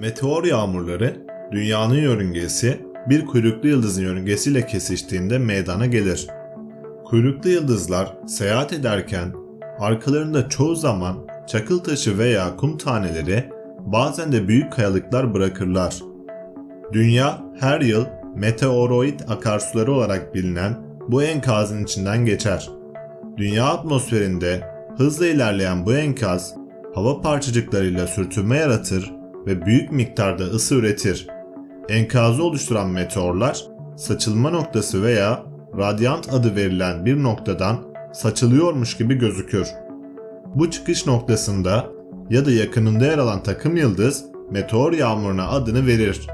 Meteor yağmurları dünyanın yörüngesi bir kuyruklu yıldızın yörüngesiyle kesiştiğinde meydana gelir. Kuyruklu yıldızlar seyahat ederken arkalarında çoğu zaman çakıl taşı veya kum taneleri bazen de büyük kayalıklar bırakırlar. Dünya her yıl meteoroid akarsuları olarak bilinen bu enkazın içinden geçer. Dünya atmosferinde hızla ilerleyen bu enkaz hava parçacıklarıyla sürtünme yaratır ve büyük miktarda ısı üretir. Enkazı oluşturan meteorlar saçılma noktası veya radyant adı verilen bir noktadan saçılıyormuş gibi gözükür. Bu çıkış noktasında ya da yakınında yer alan takım yıldız meteor yağmuruna adını verir.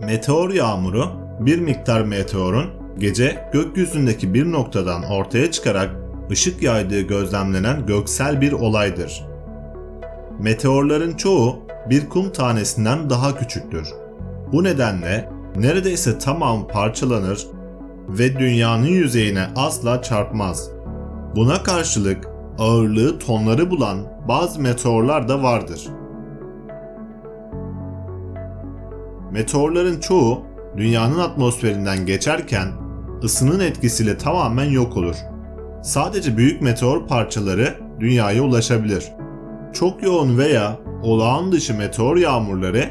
Meteor yağmuru bir miktar meteorun gece gökyüzündeki bir noktadan ortaya çıkarak ışık yaydığı gözlemlenen göksel bir olaydır. Meteorların çoğu bir kum tanesinden daha küçüktür. Bu nedenle neredeyse tamamı parçalanır ve dünyanın yüzeyine asla çarpmaz. Buna karşılık ağırlığı tonları bulan bazı meteorlar da vardır. Meteorların çoğu dünyanın atmosferinden geçerken ısının etkisiyle tamamen yok olur. Sadece büyük meteor parçaları dünyaya ulaşabilir. Çok yoğun veya olağan dışı meteor yağmurları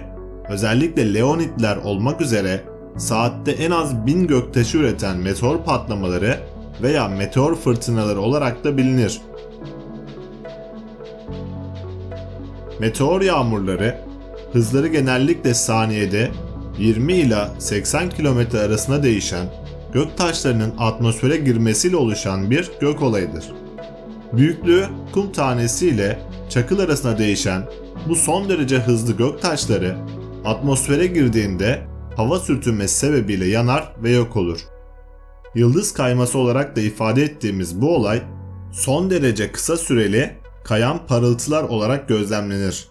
özellikle leonitler olmak üzere saatte en az 1000 göktaşı üreten meteor patlamaları veya meteor fırtınaları olarak da bilinir. Meteor yağmurları hızları genellikle saniyede 20 ila 80 km arasında değişen gök taşlarının atmosfere girmesiyle oluşan bir gök olayıdır. Büyüklüğü kum tanesi ile çakıl arasında değişen bu son derece hızlı gök taşları atmosfere girdiğinde hava sürtünmesi sebebiyle yanar ve yok olur. Yıldız kayması olarak da ifade ettiğimiz bu olay son derece kısa süreli kayan parıltılar olarak gözlemlenir.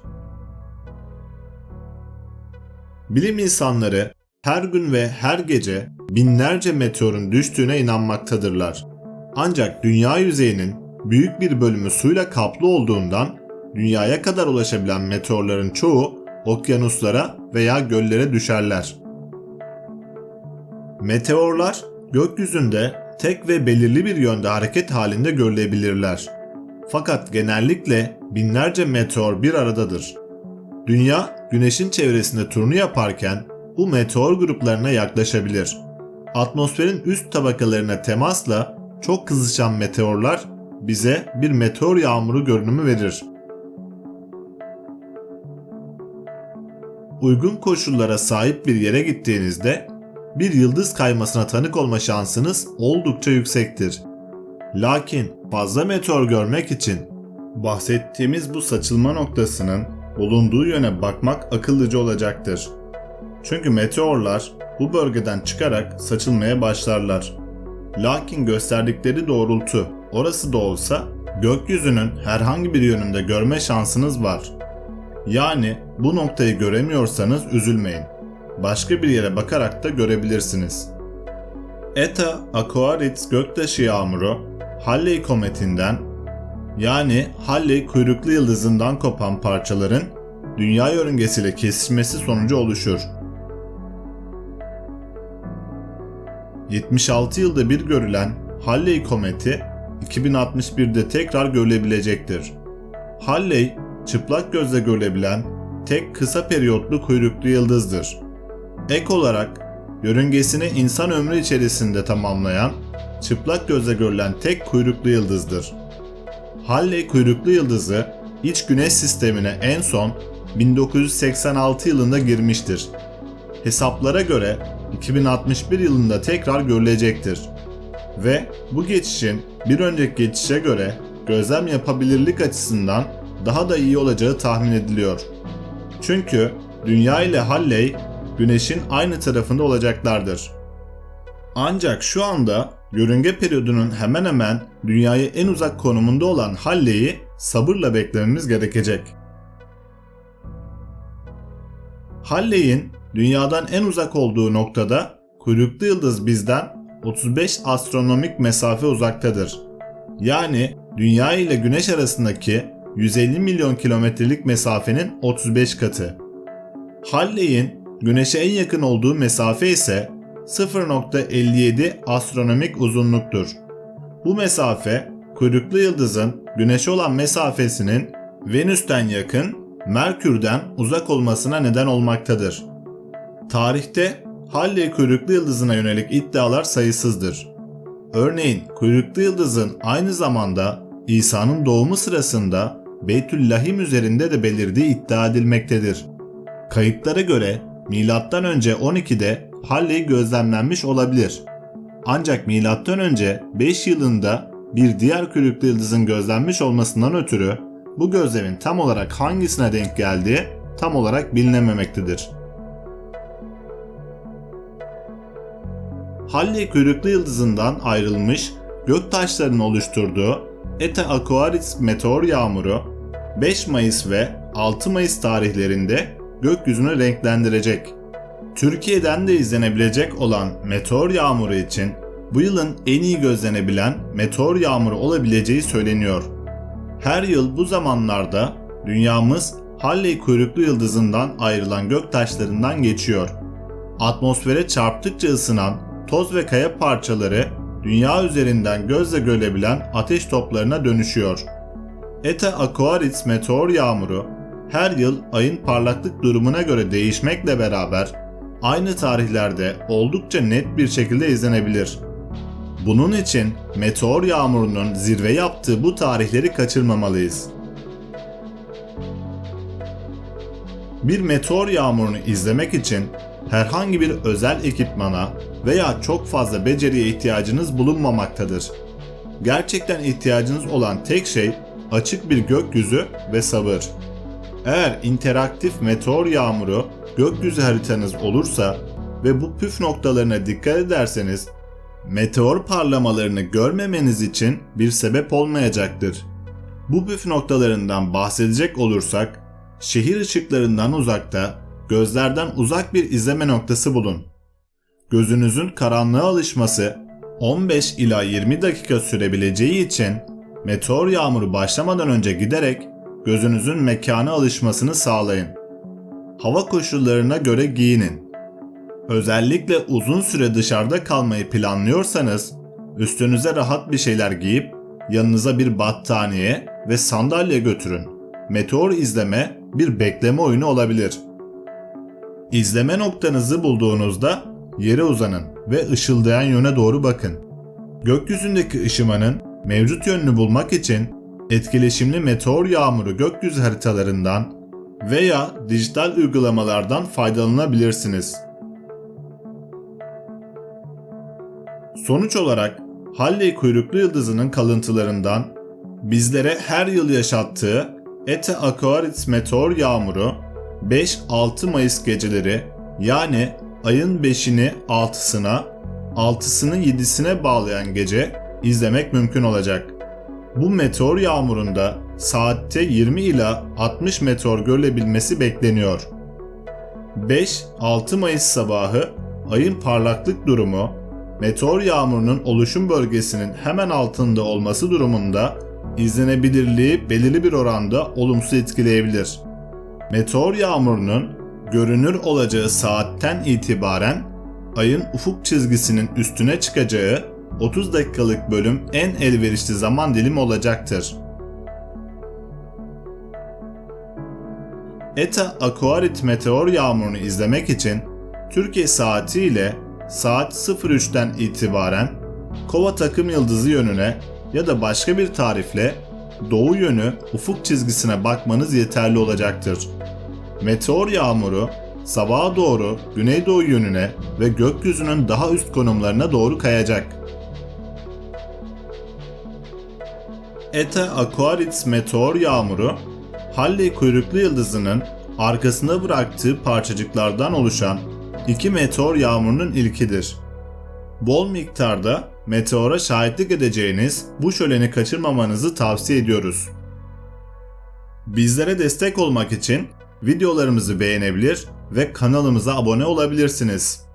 Bilim insanları her gün ve her gece binlerce meteorun düştüğüne inanmaktadırlar. Ancak dünya yüzeyinin büyük bir bölümü suyla kaplı olduğundan dünyaya kadar ulaşabilen meteorların çoğu okyanuslara veya göllere düşerler. Meteorlar gökyüzünde tek ve belirli bir yönde hareket halinde görülebilirler. Fakat genellikle binlerce meteor bir aradadır. Dünya güneşin çevresinde turunu yaparken bu meteor gruplarına yaklaşabilir. Atmosferin üst tabakalarına temasla çok kızışan meteorlar bize bir meteor yağmuru görünümü verir. Uygun koşullara sahip bir yere gittiğinizde bir yıldız kaymasına tanık olma şansınız oldukça yüksektir. Lakin fazla meteor görmek için bahsettiğimiz bu saçılma noktasının bulunduğu yöne bakmak akıllıca olacaktır. Çünkü meteorlar bu bölgeden çıkarak saçılmaya başlarlar. Lakin gösterdikleri doğrultu orası da olsa gökyüzünün herhangi bir yönünde görme şansınız var. Yani bu noktayı göremiyorsanız üzülmeyin. Başka bir yere bakarak da görebilirsiniz. Eta Aquarids göktaşı yağmuru Halley kometinden yani Halley kuyruklu yıldızından kopan parçaların dünya yörüngesiyle kesişmesi sonucu oluşur. 76 yılda bir görülen Halley kometi 2061'de tekrar görülebilecektir. Halley, çıplak gözle görülebilen tek kısa periyotlu kuyruklu yıldızdır. Ek olarak yörüngesini insan ömrü içerisinde tamamlayan çıplak gözle görülen tek kuyruklu yıldızdır. Halley kuyruklu yıldızı iç güneş sistemine en son 1986 yılında girmiştir. Hesaplara göre 2061 yılında tekrar görülecektir. Ve bu geçişin bir önceki geçişe göre gözlem yapabilirlik açısından daha da iyi olacağı tahmin ediliyor. Çünkü Dünya ile Halley Güneş'in aynı tarafında olacaklardır. Ancak şu anda yörünge periyodunun hemen hemen Dünya'ya en uzak konumunda olan Halley'i sabırla beklememiz gerekecek. Halley'in Dünya'dan en uzak olduğu noktada kuyruklu yıldız bizden 35 astronomik mesafe uzaktadır. Yani Dünya ile Güneş arasındaki 150 milyon kilometrelik mesafenin 35 katı. Halley'in Güneş'e en yakın olduğu mesafe ise 0.57 astronomik uzunluktur. Bu mesafe kuyruklu yıldızın Güneş'e olan mesafesinin Venüs'ten yakın, Merkür'den uzak olmasına neden olmaktadır. Tarihte Halley kuyruklu yıldızına yönelik iddialar sayısızdır. Örneğin kuyruklu yıldızın aynı zamanda İsa'nın doğumu sırasında Beytüllahim üzerinde de belirdiği iddia edilmektedir. Kayıtlara göre milattan önce 12'de Halley gözlemlenmiş olabilir. Ancak milattan önce 5 yılında bir diğer kuyruklu yıldızın gözlenmiş olmasından ötürü bu gözlemin tam olarak hangisine denk geldiği tam olarak bilinememektedir. Halley kuyruklu yıldızından ayrılmış göktaşlarının oluşturduğu Eta Aquaris meteor yağmuru 5 Mayıs ve 6 Mayıs tarihlerinde gökyüzünü renklendirecek. Türkiye'den de izlenebilecek olan meteor yağmuru için bu yılın en iyi gözlenebilen meteor yağmuru olabileceği söyleniyor. Her yıl bu zamanlarda dünyamız Halley kuyruklu yıldızından ayrılan göktaşlarından geçiyor. Atmosfere çarptıkça ısınan toz ve kaya parçaları dünya üzerinden gözle görebilen ateş toplarına dönüşüyor. Eta Aquaris meteor yağmuru her yıl ayın parlaklık durumuna göre değişmekle beraber aynı tarihlerde oldukça net bir şekilde izlenebilir. Bunun için meteor yağmurunun zirve yaptığı bu tarihleri kaçırmamalıyız. Bir meteor yağmurunu izlemek için herhangi bir özel ekipmana veya çok fazla beceriye ihtiyacınız bulunmamaktadır. Gerçekten ihtiyacınız olan tek şey açık bir gökyüzü ve sabır. Eğer interaktif meteor yağmuru gökyüzü haritanız olursa ve bu püf noktalarına dikkat ederseniz meteor parlamalarını görmemeniz için bir sebep olmayacaktır. Bu püf noktalarından bahsedecek olursak, şehir ışıklarından uzakta, gözlerden uzak bir izleme noktası bulun. Gözünüzün karanlığa alışması 15 ila 20 dakika sürebileceği için meteor yağmuru başlamadan önce giderek gözünüzün mekana alışmasını sağlayın. Hava koşullarına göre giyinin. Özellikle uzun süre dışarıda kalmayı planlıyorsanız üstünüze rahat bir şeyler giyip yanınıza bir battaniye ve sandalye götürün. Meteor izleme bir bekleme oyunu olabilir. İzleme noktanızı bulduğunuzda yere uzanın ve ışıldayan yöne doğru bakın. Gökyüzündeki ışımanın mevcut yönünü bulmak için etkileşimli meteor yağmuru gökyüzü haritalarından veya dijital uygulamalardan faydalanabilirsiniz. Sonuç olarak Halley kuyruklu yıldızının kalıntılarından bizlere her yıl yaşattığı Eta Aquaris meteor yağmuru 5-6 Mayıs geceleri yani ayın 5'ini 6'sına, 6'sını 7'sine bağlayan gece izlemek mümkün olacak. Bu meteor yağmurunda saatte 20 ila 60 meteor görülebilmesi bekleniyor. 5-6 Mayıs sabahı ayın parlaklık durumu meteor yağmurunun oluşum bölgesinin hemen altında olması durumunda izlenebilirliği belirli bir oranda olumsuz etkileyebilir. Meteor yağmurunun görünür olacağı saatten itibaren ayın ufuk çizgisinin üstüne çıkacağı 30 dakikalık bölüm en elverişli zaman dilimi olacaktır. Eta Aquarit meteor yağmurunu izlemek için Türkiye saati ile saat 03'ten itibaren Kova takım yıldızı yönüne ya da başka bir tarifle doğu yönü ufuk çizgisine bakmanız yeterli olacaktır. Meteor yağmuru sabaha doğru güneydoğu yönüne ve gökyüzünün daha üst konumlarına doğru kayacak. Eta Aquaris meteor yağmuru Halley kuyruklu yıldızının arkasında bıraktığı parçacıklardan oluşan iki meteor yağmurunun ilkidir. Bol miktarda meteora şahitlik edeceğiniz bu şöleni kaçırmamanızı tavsiye ediyoruz. Bizlere destek olmak için videolarımızı beğenebilir ve kanalımıza abone olabilirsiniz.